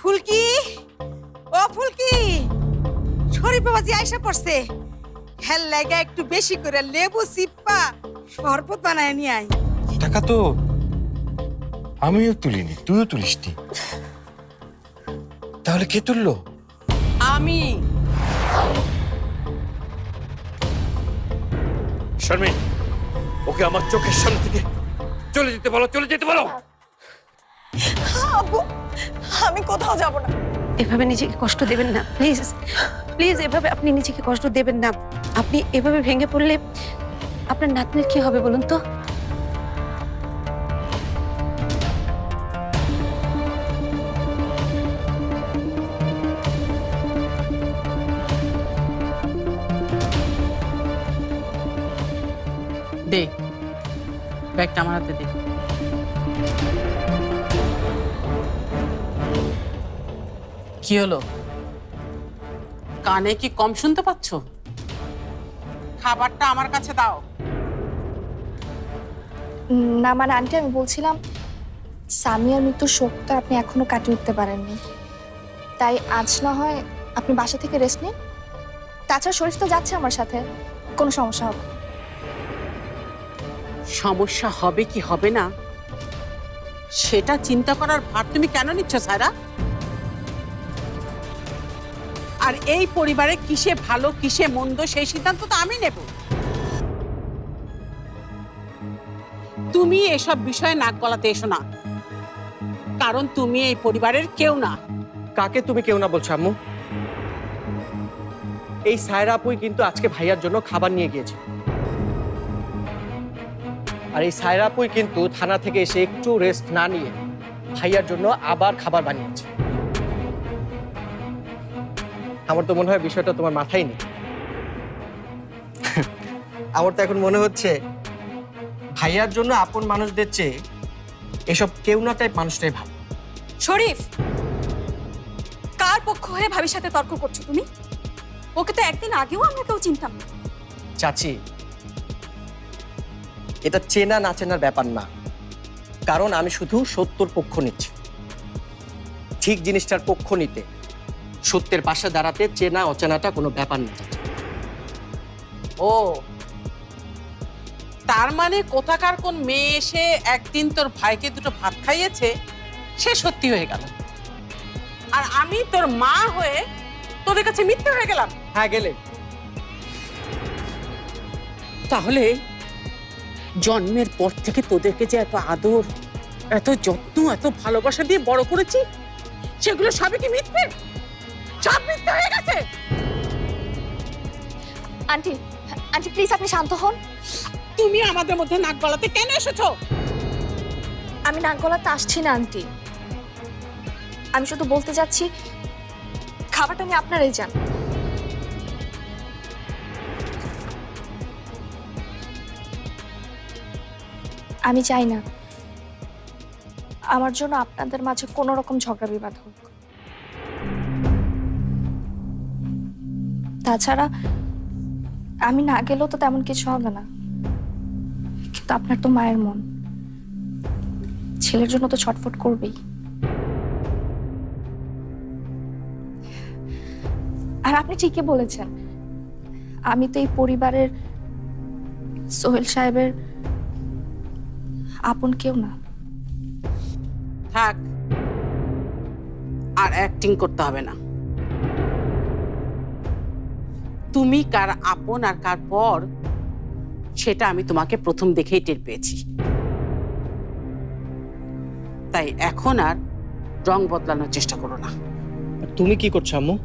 ফুলকি? ও ফুলকি! শরীফ বাবাজি আইসা পড়ছে। হেল লাগা একটু বেশি করে লেবু সিপ্পা শরবত বানায় নিয়ে আই টাকা তো আমিও তুলিনি তুইও তুলিসনি। তাহলে কে তুললো? আমি। শারমিন ওকে আমার চোখের সামনে থেকে চলে যেতে বলো চলে যেতে বলো। আব্বু আমি কোথাও যাব না। এভাবে নিজেকে কষ্ট দেবেন না প্লিজ প্লিজ এভাবে আপনি নিজেকে কষ্ট দেবেন না। আপনি এভাবে ভেঙে পড়লে আপনার নাতনির কি হবে বলুন তো? ব্যাগটা আমার হাতে দে। কি হলো? কানে কি কম শুনতে পাচ্ছ? খাবারটা আমার কাছে দাও। না মানে আন্টি আমি বলছিলাম সামিয়ার মৃত্যুর শোকটা আপনি এখনও কাটিয়ে উঠতে পারেননি। তাই আজ না হয় আপনি বাসা থেকে রেস্ট নিন। তাছাড়া শরীফ তো যাচ্ছে আমার সাথে কোনো সমস্যা হবে না। সমস্যা হবে কি হবে না? সেটা চিন্তা করার ভার তুমি কেন নিচ্ছ সারা আর এই পরিবারে কিসে ভালো, কিসে মন্দ, সেই সিদ্ধান্ত তো আমি নেব। তুমি এসব বিষয়ে নাক গলাতে এসো না। কারণ তুমি এই পরিবারের কেউ না। কাকে তুমি কেউ না বলছো, আম্মু? এই সায়রা আপুই কিন্তু আজকে ভাইয়ার জন্য খাবার নিয়ে গিয়েছে। আর এই সায়রা আপুই কিন্তু থানা থেকে এসে একটু রেস্ট না নিয়ে ভাইয়ার জন্য আবার খাবার বানিয়েছে। আমার তো মনে হয় বিষয়টা তোমার মাথায় নেই। আমার তো এখন মনে হচ্ছে ভাইয়ার জন্য আপন মানুষদের চেয়ে এসব কেউ না টাইপ মানুষটাই ভালো। শরীফ কার পক্ষ হয়ে ভাবির সাথে তর্ক করছ তুমি? ওকে তো একদিন আগেও আমরা কেউ চিনতাম না। চাচি এটা চেনা না চেনার ব্যাপার না। কারণ আমি শুধু সত্যর পক্ষ নিচ্ছি। ঠিক জিনিসটার পক্ষ নিতে। সত্যের পাশে দাঁড়াতে চেনা অচেনাটা কোনো ব্যাপার না। ও। তার মানে কোথাকার কোন মেয়ে এসে একদিন তোর ভাইকে দুটো ভাত খাইয়েছে সে সত্যি হয়ে গেল। আর আমি তোর মা হয়ে তোদের কাছে মিথ্যে হয়ে গেলাম। হ্যাঁ গেলে। তাহলে জন্মের পর থেকে তোদেরকে যে এত আদর এত যত্ন এত ভালোবাসা দিয়ে বড় করেছি সেগুলো সবই কি মিথ্যে? সব মিথ্যে হয়ে গেছে! আন্টি আন্টি প্লিজ আপনি শান্ত হন। তুমি আমাদের মধ্যে নাক গলাতে কেন এসেছ? আমি নাক গলাতে আসছি না আন্টি। আমি শুধু বলতে যাচ্ছি খাবারটা আমি আপনারাই যান আমি চাই না। আমার জন্য আপনাদের মাঝে কোনো রকম ঝগড়া বিবাদ হোক। তাছাড়া আমি না গেলেও তো তেমন কিছু হবে না। কিন্তু আপনার তো মায়ের মন। ছেলের জন্য তো ছটফট করবেই। আর আপনি ঠিকই বলেছেন। আমি তো এই পরিবারের সোহেল সাহেবের আপন কেউ না। থাক। আর অ্যাক্টিং করতে হবে না। তুমি কার আপন আর কার পর সেটা আমি তোমাকে প্রথম দেখেই টের পেয়েছি। তাই এখন আর রং বদলানোর চেষ্টা করো না। আর তুমি কি করছ আম্মু?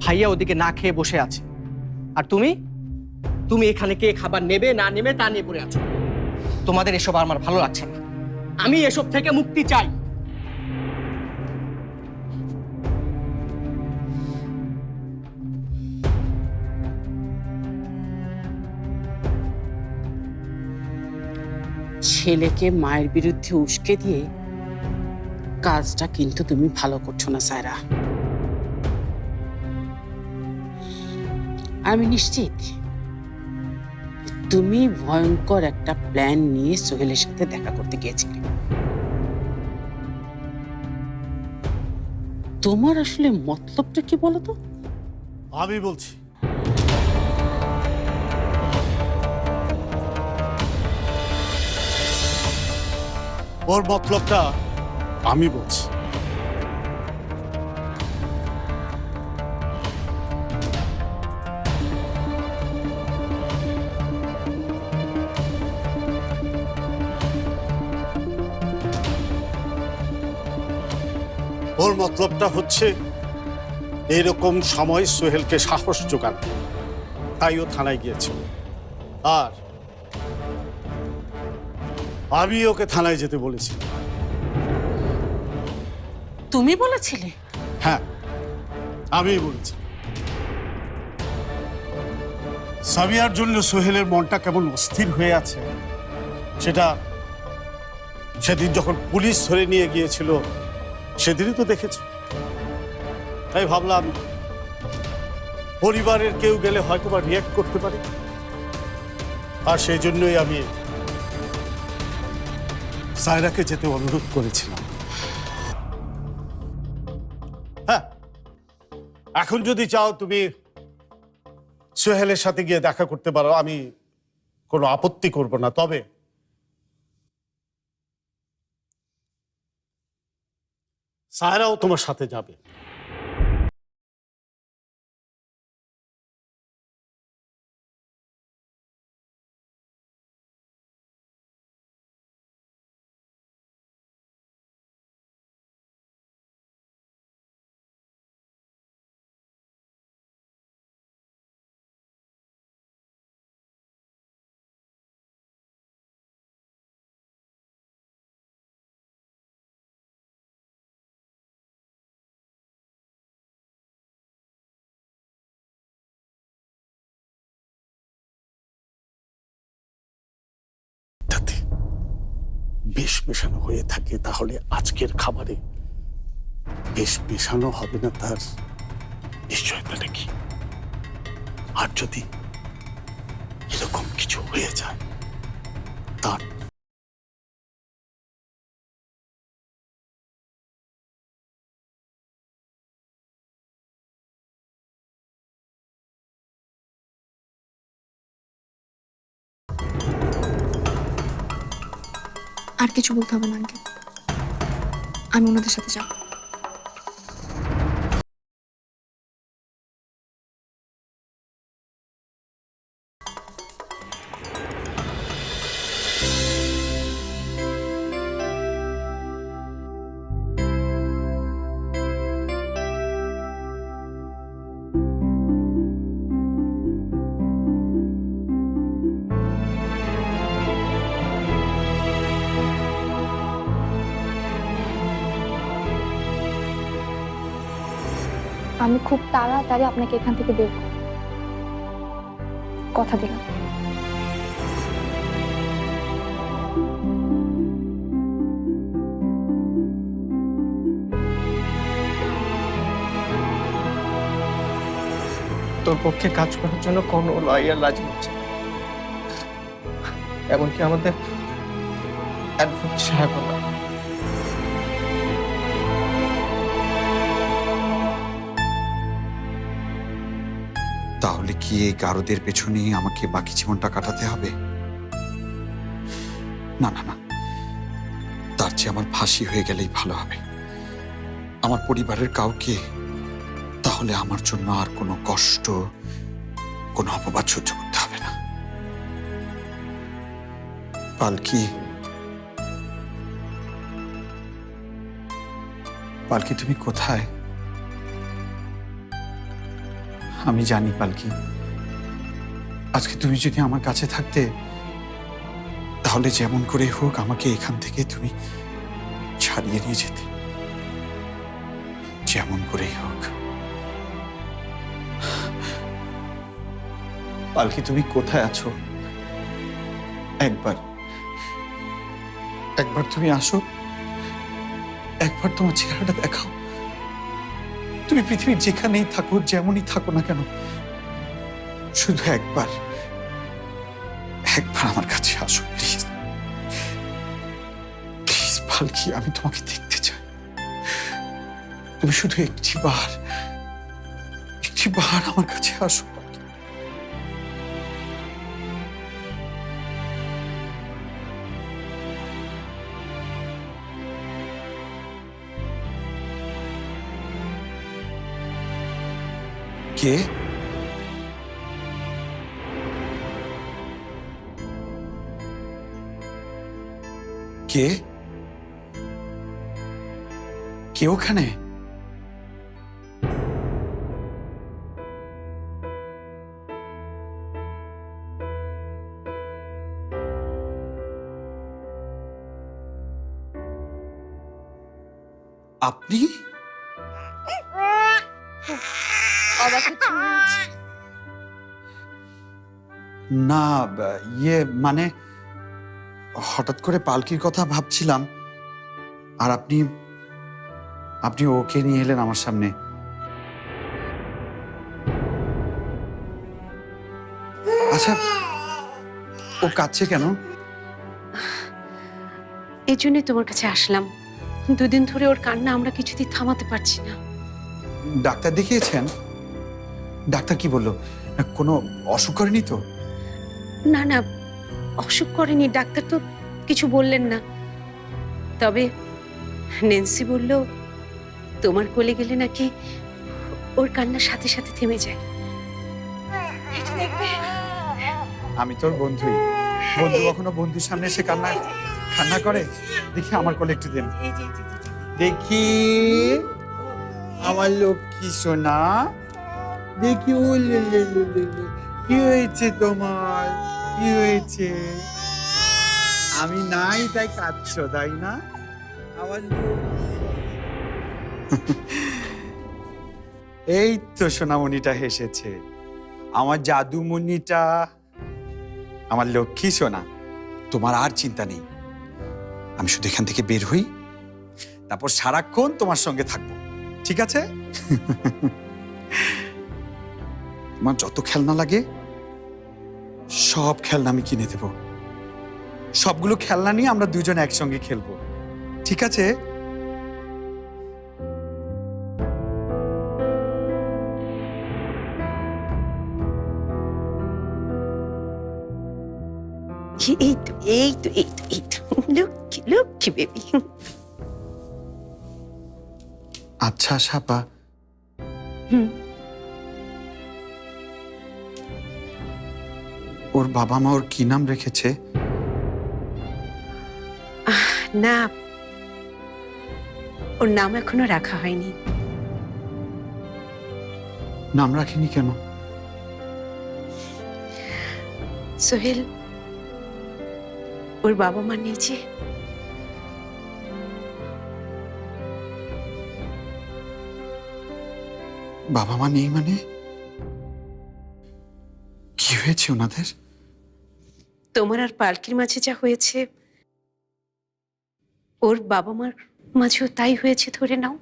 ভাইয়া ওদিকে না খেয়ে বসে আছে। আর তুমি? তুমি এখানে কে খাবার নেবে না নেবে তা নিয়ে পড়ে আছো। তোমাদের এসব আমার ভালো লাগছে না। আমি এসব থেকে মুক্তি চাই। ছেলেকে মায়ের বিরুদ্ধে উস্কে দিয়ে কাজটা কিন্তু তুমি ভালো করছ না, সায়রা। আমি নিশ্চিত তুমি ভয়ঙ্কর একটা প্ল্যান নিয়ে সোহেলের সাথে দেখা করতে গিয়েছিলে। তোমার আসলে মতলবটা কি বলো তো আমি বলছি। ওর মতলবটা আমি বলছি। ওর মতলবটা হচ্ছে এরকম সময় সোহেলকে সাহস জোগান তাই ও থানায় গিয়েছিল। আর আমি ওকে থানায় যেতে বলেছি। তুমি বলেছিলে? হ্যাঁ আমি বলেছি। সামিয়ার জন্য সোহেলের মনটা কেমন অস্থির হয়ে আছে সেটা সেদিন যখন পুলিশ ধরে নিয়ে গিয়েছিল সেদিনই তো দেখেছি। তাই ভাবলাম, পরিবারের কেউ গেলে হয়তো বা রিয়াক্ট করতে পারে। আর সেই জন্যই আমি সায়রাকে যেতে অনুরোধ করেছিলাম। হ্যাঁ এখন যদি চাও তুমি সোহেলের সাথে গিয়ে দেখা করতে পারো, আমি কোনো আপত্তি করব না। তবে সায়রাও তোমার সাথে যাবে। বেশ মেশানো হয়ে থাকে, তাহলে আজকের খাবারে বেশ মেশানো হবে না তার? নিশ্চয়তাটা নাকি? আর যদি এরকম কিছু হয়ে যায়, তার আর কিছু বলতে হবে না আমি ওনাদের সাথে যাব। আমি খুব তাড়াতাড়ি আপনাকে এখান থেকে বের করব। কথা দিলাম। তোর পক্ষে কাজ করার জন্য কোনো লয়ার রাজি হচ্ছে না। এমনকি আমাদের অ্যাডভোকেট সাহেব তাহলে কি এই গারদের পেছনে আমাকে বাকি জীবনটা কাটাতে হবে? না না না। তার চেয়ে আমার ফাঁসি হয়ে গেলেই ভালো হবে। আমার পরিবারের কাউকে তাহলে আমার জন্য আর কোনো কষ্ট, কোনো অপবাদ সহ্য করতে হবে না। পালকি। পালকি, তুমি কোথায়? আমি জানি, পালকি। আজকে তুমি যদি আমার কাছে থাকতে, তাহলে যেমন করে হোক আমাকে এখান থেকে তুমি ছাড়িয়ে নিয়ে যেতে। যেমন করেই হোক। পালকি, তুমি কোথায় আছো? একবার একবার তুমি আসো। একবার তোমার চেহারাটা দেখাও। তুমি পৃথিবীর যেখানেই থাকো যেমনই থাকো না কেন, শুধু একবার একবার আমার কাছে আসো প্লিজ প্লিজ পালকি, আমি তোমাকে দেখতে চাই। তুমি শুধু একটি বার একটি বার আমার কাছে আসো। কে? কে? কে ওখানে? আপনি? ইয়ে মানে হঠাৎ করে পালকির কথা ভাবছিলাম আর আপনি আপনি ওকে নিয়ে এলেন আমার সামনে। আচ্ছা ও কাঁদছে কেন? এই জন্যই তোমার কাছে আসলাম। দুদিন ধরে ওর কান্না আমরা কিছুতেই থামাতে পারছি না। ডাক্তার দেখিয়েছেন? ডাক্তার কি বলল? কোনো অসুখ করেনি তো? না না, অসুখ করেনি, ডাক্তার তো কিছু বললেন না। তবে নেন্সি বলল, তোমার কোলে গেলে নাকি ওর কান্নার সাথে সাথে থেমে যায়। আমি তোর বন্ধুই বন্ধু কখনো বন্ধুর সামনে এসে কান্না কান্না করে? দেখি আমার কোলে একটু দেন। দেখি। আমার লোক লক্ষ্মী সোনা। দেখি, ও। কি হয়েছে তোমার? কি হয়েছে? আমি নাই তাই কাঁদছো তাই না? আমার এই তো সোনামণিটা হেসেছে। আমার জাদুমণিটা আমার লক্ষ্মী সোনা তোমার আর চিন্তা নেই। আমি শুধু এখান থেকে বের হই তারপর সারাক্ষণ তোমার সঙ্গে থাকব। ঠিক আছে? তোমার যত খেলনা লাগে সব খেলনা আমি কিনে দেব। সবগুলো খেলনা নিয়ে আমরা দুজন একসঙ্গে খেলব। ঠিক আছে? এই তো এই তো এই তো এই তো লক্ষ্মী লক্ষ্মী বেবি আচ্ছা সাপা। হুম। বাবা মা ওর কি নাম রেখেছে? না। ওর নাম এখনও রাখা হয়নি। নাম রাখিনি কেন? সোহেল ওর বাবা মা নিয়েছে বাবা মা নেই মানে? কি হয়েছে ওনাদের? তোমার আর পালকির মাঝে যা হয়েছে ওর বাবা মার মাঝেও তাই হয়েছে ধরে নাও।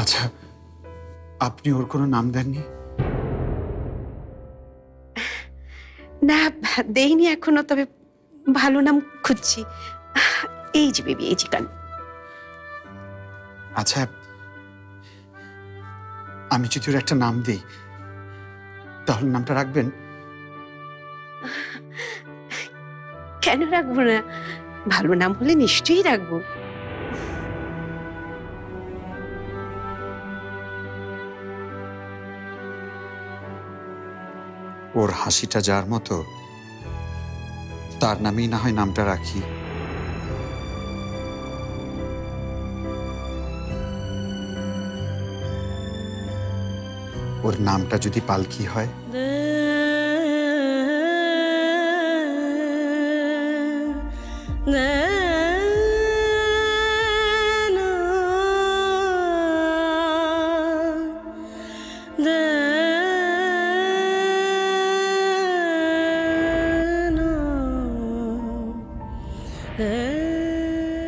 আচ্ছা আপনি ওর কোনো নাম দেননি? না দেইনি এখনও তবে ভালো নাম খুঁজছি। এই যে বেবি এই যে কান। আচ্ছা আমি যদি ওর একটা নাম দিই তাহলে নামটা রাখবেন? কেন রাখব না? ভালো নাম হলে নিশ্চয়ই রাখব। ওর হাসিটা যার মতো তার নামেই না হয় নামটা রাখি। ওর নামটা যদি পালকি হয়?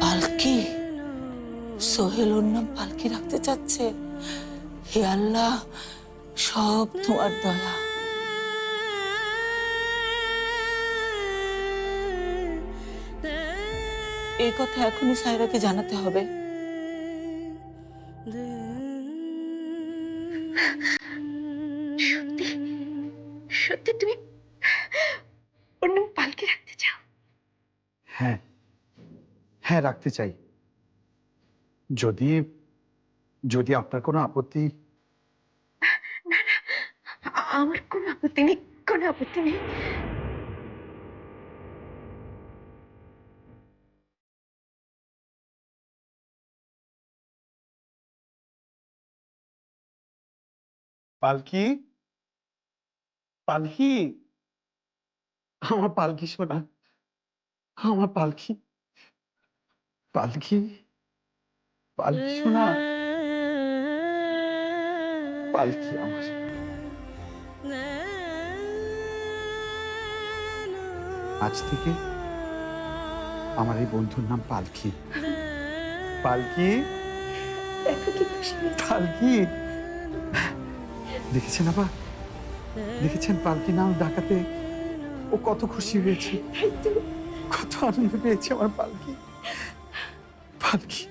পালকি? সোহেল ওর নাম পালকি রাখতে চাচ্ছে। হে আল্লাহ সব তোমার দয়া। এই কথা এখনই সাইরাকে জানাতে হবে। সত্যি তুমি ওর নাম পালকি রাখতে চাও? হ্যাঁ হ্যাঁ রাখতে চাই। যদি যদি আপনার কোনো আপত্তি আমার কোনো আপত্তি নেই, কোনো আপত্তি নেই। পালকি? পালকি? আমার পালকি, শোনা। আমার পালকি। পালকি? পালকি, শোনা। পালকি আমার। আজ থেকে আমার এই বন্ধুর নাম পালকি। পালকি? পালকি? দেখেছেন আবার দেখেছেন পালকি নাম ডাকাতে? ও কত খুশি হয়েছে। কত আনন্দ পেয়েছে আমার পালকি। পালকি।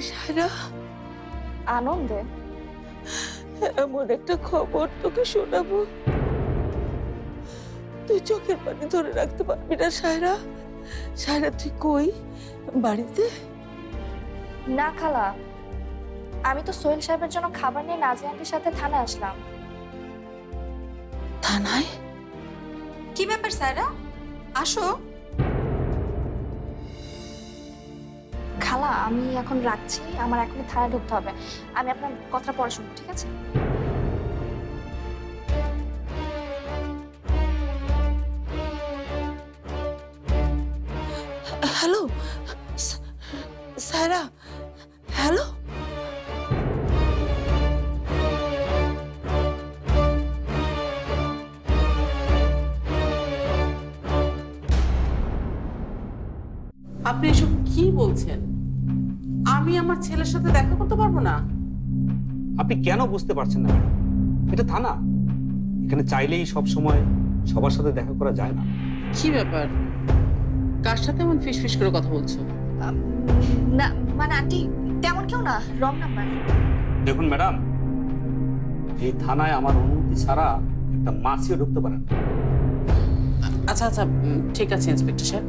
খাচ্ছি আনন্দে? এমন একটা খবর তোকে শোনাবো। তুই চোখের পানি ধরে রাখতে পারবি না সায়রা। সায়রা তুই কই? বাড়িতে? না খালা। আমি তো সোহেল সাহেবের জন্য খাবার নিয়ে নাজি আন্টির সাথে থানায় আসলাম। থানায়? কি ব্যাপার স্যারা? আসো। খালা আমি এখন রাখছি, আমার এখনই থানায় ঢুকতে হবে। আমি আপনার কথা পরে শুনব, ঠিক আছে? হ্যালো, সায়রা আপনি কেন বুঝতে পারছেন না ম্যাডাম? এটা থানা এখানে চাইলেই সব সময় সবার সাথে দেখা করা যায় না। কি ব্যাপার? কার সাথে এমন ফিস ফিস করে কথা বলছো? না মানে আন্টি তেমন কেউ না রং নাম্বার। দেখুন ম্যাডাম এই থানায় আমার অনুমতি ছাড়া একটা মাছিও ঢুকতে পারে না। আচ্ছা আচ্ছা ঠিক আছে ইন্সপেক্টর সাহেব।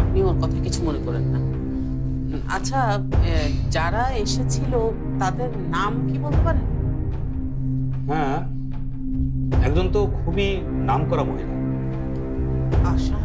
আপনি ওর কথা কিছু মনে করেন না। আচ্ছা যারা এসেছিল তাদের নাম কি বলতে পারেন? হ্যাঁ একজন তো খুবই নাম করা মহিলা। আশা